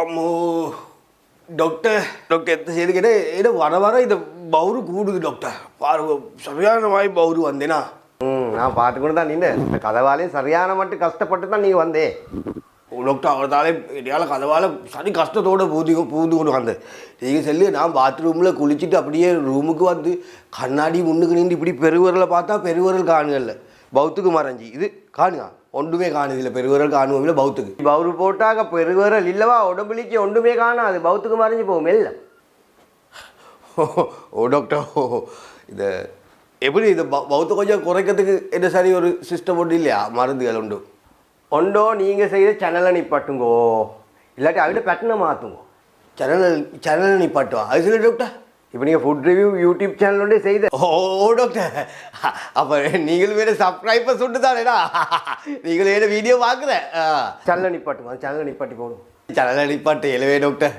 அம்மோ doctor doctor எத்த செய்துக்கிட்ட ஏதோ வர வர இந்த பவுரு கூடுது டாக்டர் பாருங்க சரியான மாதிரி பவுரு வந்தேனா? ம் நான் பார்த்துக்கொண்டு தான் நின்று இந்த கதவாலையும் சரியான மட்டும் கஷ்டப்பட்டு தான் நீங்கள் வந்தே. டாக்டர் அவர்தாலே இடையால கதவால சரி கஷ்டத்தோட பூதி பூந்து கொண்டு வந்தேன். நீங்கள் சொல்லி நான் பாத்ரூமில் குளிச்சுட்டு அப்படியே ரூமுக்கு வந்து கண்ணாடி முன்னுக்கு நின்று இப்படி பெருவரலை பார்த்தா பெருவரல் காணுகல்ல பௌத்துக்கு மறைஞ்சி. இது காணுங்க ஒன்றுமே காணுதில்ல. பெருவரல் காணுவோம்ல பௌத்துக்கு. பவுரு போட்டாக பெருவரல் இல்லவா? உடம்புலிக்கு ஒன்றுமே காணாது. பௌத்துக்கு மறைஞ்சு போகும் எல்லாம். ஓ டாக்டர் ஓ இந்த எப்படி இந்த பௌ- பௌத்த கொஞ்சம் குறைக்கிறதுக்கு என்ன சரி ஒரு சிஸ்டம் ஒன்று இல்லையா? மருந்துகள் உண்டு. ஒண்டோ நீங்கள் செய்த சேனலை நிப்பாட்டுங்கோ. இல்லாட்டி அவகிட்ட பேட்டனை மாற்றுங்கோ சேனல் சேனல் நிப்பாட்டுவா? அது சொல்லி டாக்டர் இப்போ நீங்கள் ஃபுட் ரிவ்யூ யூடியூப் சேனல் ஒன்றே செய்த. ஓ டாக்டர் அப்போ நீங்கள் வேறு சப்ஸ்கிரைபர் சுட்டு தானேடா நீங்கள் வேறு வீடியோ பார்க்குற. நிப்பாட்டுங்க அந்த சேனலை நிப்பாட்டி போடும் சேனல் நிப்பாட்டு இல்லவே டாக்டர்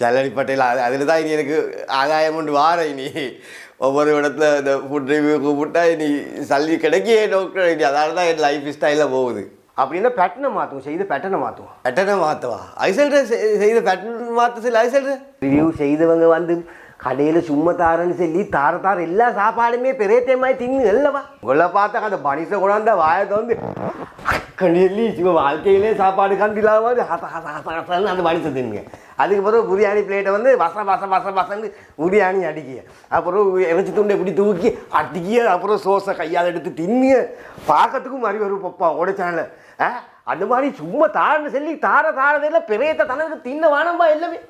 சேனல் நிப்பாட்டையில் அது அதில் தான் இனி எனக்கு ஆதாயம் உண்டு வார இனி. ஒவ்வொரு இடத்துல இந்த ஃபுட் ரிவ்யூ கூப்பிட்டா இனி சல்லி கிடைக்கே டாக்டர் இனி அதனால தான் என் லைஃப் ஸ்டைலில் போகுது. அப்படின்னா பேட்டனை மாற்றுவோம் செய்த பேட்டனை மாற்றுவோம் பேட்டர்னை மாற்றவா அது சொல்கிற செய்த பேட்டர்ன் மாற்ற சொல்லி அது சொல்கிற ரிவ்யூ செய்தவங்க வந்து கடையில் சும்மா தாரன்னு சொல்லி தார தார எல்லா சாப்பாடுமே பெரிய தேமாய் தின்னு இல்லைவா உங்களை பார்த்தா அந்த பனிசை கொண்டாந்த வாயை வந்து கண்ணி சும்மா வாழ்க்கையிலே சாப்பாடு கண்டில்லாத அந்த பனிசை தின்னுங்க அதுக்கு பிறகு பிரியாணி பிளேட்டை வந்து வச வச வச வசன்னு பிரியாணி அடிக்க அப்புறம் இறைச்சி துண்டை இப்படி தூக்கி அடிக்கிய அப்புறம் சோசை கையால் எடுத்து தின்னுங்க பார்க்கறதுக்கும் மாதிரி வரும் பப்பா உட ஆ அந்த மாதிரி சும்மா தாரன்னு சொல்லி தார தாரதையில் பெரியத்தை தனக்கு தின்ன வானம்பா எல்லாமே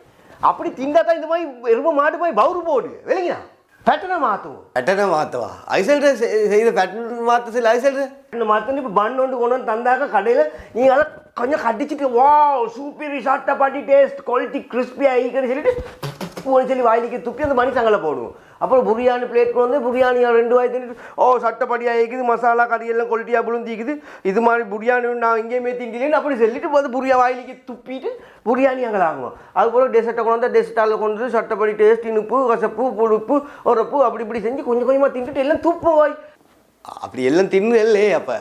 அப்படி திண்டா தான் இந்த மாதிரி எருமை மாடு போய் பவுரு போடு விளங்கினா பேட்டனை மாற்றுவோம் பேட்டர்னை மாற்றவா அது சொல்கிற செய்த பேட்டர்ன் மாற்ற சொல்லி அது சொல்கிற இந்த இப்போ பன் ஒன்று கொண்டு வந்து தந்தாக்க கடையில் நீங்கள் அதை கொஞ்சம் கடிச்சிட்டு வா சூப்பர் ஷார்ட்டாக பாட்டி டேஸ்ட் குவாலிட்டி கிறிஸ்பியாக ஆகிக்கன்னு சொல்லிட்டு சொல்லி வாயிலிக்கு துப்பி அந்த மணி சங்கலை போடுவோம். அப்புறம் பிரியாணி பிளேட் வந்து பிரியாணி ரெண்டு வாய் தின்னுட்டு ஓ சட்டப்படியாக இருக்குது மசாலா கறியெல்லாம் குவாலிட்டியாக புழுந்திக்குது இது மாதிரி பிரியாணி நான் எங்கேயுமே திண்டிலேன்னு அப்படி சொல்லிட்டு வந்து புரியா வாயிலிக்கு துப்பிட்டு பிரியாணி அங்கே ஆகும் அதுக்கப்புறம் டெசர்ட்டை கொண்டு வந்து டெசர்ட்டால் கொண்டு வந்து சட்டப்படி டேஸ்ட் இனிப்பு கசப்பு புழுப்பு உரப்பு அப்படி இப்படி செஞ்சு கொஞ்சம் கொஞ்சமாக தின்னுட்டு எல்லாம் துப்பு வாய். அப்படி எல்லாம் தின்னு இல்லையே அப்போ.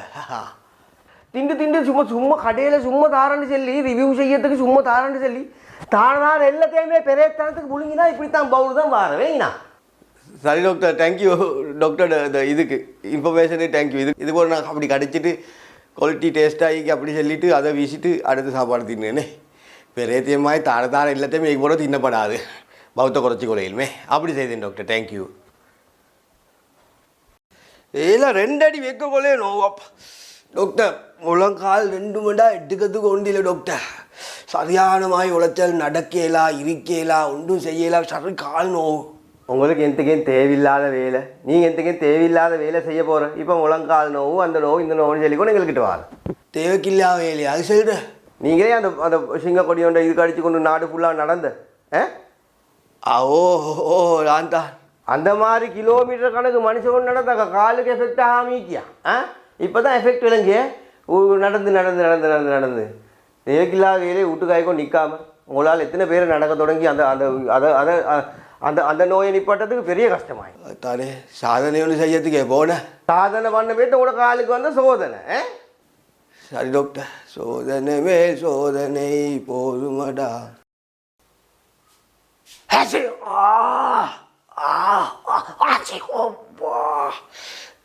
திண்டு திண்டு சும்மா சும்மா கடையில் சும்மா தாரன்னு சொல்லி ரிவ்யூ செய்யறதுக்கு சும்மா தாரன்னு சொல்லி தானார் எல்லாத்தையுமே பெரியத்தனத்துக்கு முழுங்கினா இப்படித்தான் பவுல் தான் வார வேங்கண்ணா சரி டாக்டர் தேங்க்யூ டாக்டர் இந்த இதுக்கு இன்ஃபர்மேஷனு தேங்க்யூ இது இது கூட நான் அப்படி கடிச்சிட்டு குவாலிட்டி டேஸ்ட்டாகி அப்படி சொல்லிட்டு அதை வீசிட்டு அடுத்து சாப்பாடு தின்னேனே. பெரியத்தையுமாய் தார தார எல்லாத்தையுமே இது போல தின்னப்படாது. பௌத்த குறைச்சி கொலையிலுமே. அப்படி செய்தேன் டாக்டர் தேங்க்யூ இல்லை ரெண்டு அடி வைக்க கொலையே நோவப்பா டாக்டர் முழங்கால் ரெண்டு மண்டா எடுக்கிறதுக்கு ஒன்றில்லை டாக்டர் சரியானமாய் உழைச்சல் நடக்கலா இருக்கலா ஒன்றும் செய்யலாம் சரி கால் நோவு. உங்களுக்கு எந்தக்கையும் தேவையில்லாத வேலை. நீங்கள் எந்தக்கையும் தேவையில்லாத வேலை செய்ய போகிற இப்போ முழங்கால் நோவு அந்த நோவு இந்த நோவுன்னு சொல்லி கூட எங்கள்கிட்ட வார. தேவைக்கில்லா வேலையா? அது சொல்கிற நீங்களே அந்த அந்த சிங்க கொடி ஒன்றை இது கடிச்சு கொண்டு நாடு ஃபுல்லாக நடந்த ஆ? ஓ ஓ நான் தான். அந்த மாதிரி கிலோமீட்டர் கணக்கு மனுஷன் நடந்தாக்க காலுக்கு எஃபெக்ட் ஆகாமிக்கியா ஆ? இப்போ தான் எஃபெக்ட் விளங்க நடந்து நடந்து நடந்து நடந்து நடந்து. தேவைக்கில்லாத வேலையை வீட்டுக்காய்க்கும் நிற்காம உங்களால் எத்தனை பேர் நடக்க தொடங்கி அந்த அந்த அதை அதை அந்த அந்த நோயை நிப்பாட்டத்துக்கு பெரிய கஷ்டமாயி. தானே சாதனை ஒன்று செய்யறதுக்கே போனேன் சாதனை பண்ண போயிட்டு உங்களோட காலுக்கு வந்த சோதனை? சரி டாக்டர் சோதனை மேல் சோதனை போதுமடா.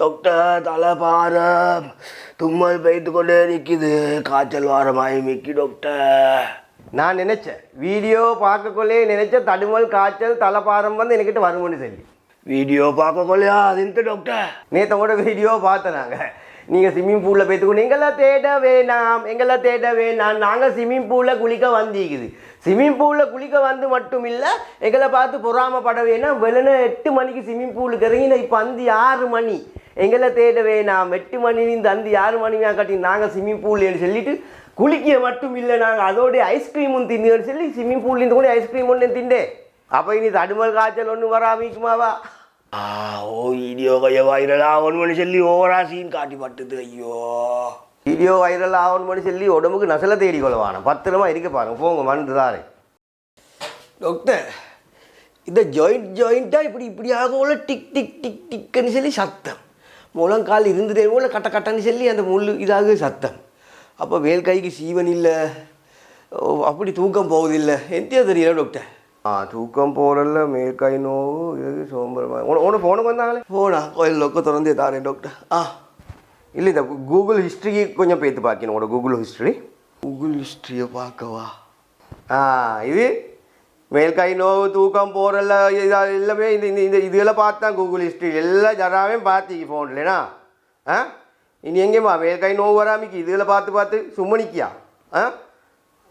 டாக்டர் தலை பாரம் தும்மல் பெய்து கொண்டே நிற்கிது காய்ச்சல் வாரமாய் மிக்கி டாக்டர் நான் நினைச்சேன் வீடியோ பார்க்கக்குள்ளே நினைச்ச தடுமல் காய்ச்சல் தலைப்பாரம் வந்து என்கிட்ட வரும்னு சொல்லி. வீடியோ பார்க்க கொள்ளையா அது டாக்டர் நேற்று கூட வீடியோ பார்த்தேன் நாங்கள் நீங்கள் ஸ்விம்மிங் பூலில் போய்த்துக்கணும் எங்களை தேட வேணாம் எங்களை தேட வேணாம். நாங்கள் ஸ்விம்மிங் பூலில் குளிக்க வந்திக்குது. ஸ்விம்மிங் பூலில் குளிக்க வந்து மட்டும் இல்லை எங்களை பார்த்து பொறாமப்பட வேணாம். வெள்ளன எட்டு மணிக்கு ஸ்விம்மிங் பூலுக்கு இறங்கின இப்போ அந்தி ஆறு மணி. எங்களை தேட வேணாம். எட்டு மணிலேருந்து அந்தி ஆறு மணி கட்டி நாங்கள் ஸ்விம்மிங் பூல்னு சொல்லிட்டு குளிக்க மட்டும் இல்லை நாங்கள் அதோடைய ஐஸ்கிரீமும் தின்னுன்னு சொல்லி ஸ்விம்மிங் பூல்லேருந்து கூட ஐஸ்கிரீம் ஒன்று திண்டேன் அப்போ இனி தடுமல் காய்ச்சல் ஒன்று வராமிக்குமாவா ஆ ஓ வீடியோ கைய வைரலா ஒன் மணி சொல்லி ஓவரா சீன் காட்டி பட்டுது ஐயோ. வீடியோ வைரல் ஆகணும்னு சொல்லி உடம்புக்கு நசலை தேடி கொள்ளவான பத்திரமா இருக்க பாருங்க போங்க மருந்து தாரே டாக்டர் இந்த ஜாயிண்ட் ஜாயிண்ட்டாக இப்படி இப்படி ஆகல டிக் டிக் டிக் டிக்குன்னு சொல்லி சத்தம். முழங்கால் இருந்ததே போல கட்ட கட்டன்னு சொல்லி அந்த முள் இதாக சத்தம். அப்போ வேல் கைக்கு சீவன் இல்லை. அப்படி தூக்கம் போகுதில்லை எந்தியா தெரியல டாக்டர் ஆ தூக்கம் போறல மேற்கை நோவு இது சோம்பரமா உன ஃபோனுக்கு வந்தாங்களே? போனா கோயில் லொக்க திறந்தே தாரேன் டாக்டர் ஆ. இல்லை இந்த கூகுள் ஹிஸ்ட்ரி கொஞ்சம் பேத்து பார்க்கணும் உங்களோட கூகுள் ஹிஸ்ட்ரி கூகுள் ஹிஸ்ட்ரியை பார்க்கவா ஆ இது மேல்கை நோவு தூக்கம் இது எல்லாமே இந்த இந்த இந்த இதெல்லாம் பார்த்தா கூகுள் ஹிஸ்ட்ரி எல்லாம் ஜராவே பார்த்தீங்க ஃபோன்லனா ஆ? இனி எங்கேம்மா மேல்கை நோவு வராமிக்கு இதில் பார்த்து பார்த்து சும்மா நிற்கியா ஆ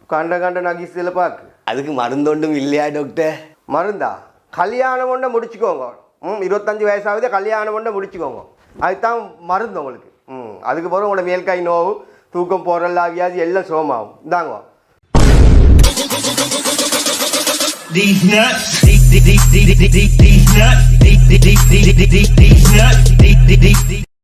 கண்ட கண்ட நகிஸ் இதில் பார்க்கு அதுக்கு மருந்தொண்டும் இல்லையா டாக்டர் மருந்தா கல்யாணம் ஒன்றை முடிச்சுக்கோங்க ம் இருபத்தஞ்சி வயசாகுது கல்யாணம் ஒன்றை முடிச்சுக்கோங்க அதுதான் மருந்து உங்களுக்கு ம் அதுக்கு பிறகு உங்களோட மேல்கை நோவு தூக்கம் போறல வியாதி எல்லாம் சோமாகும் இந்தாங்க These nuts, these, these, these, these, these, nuts, these, these, these nuts,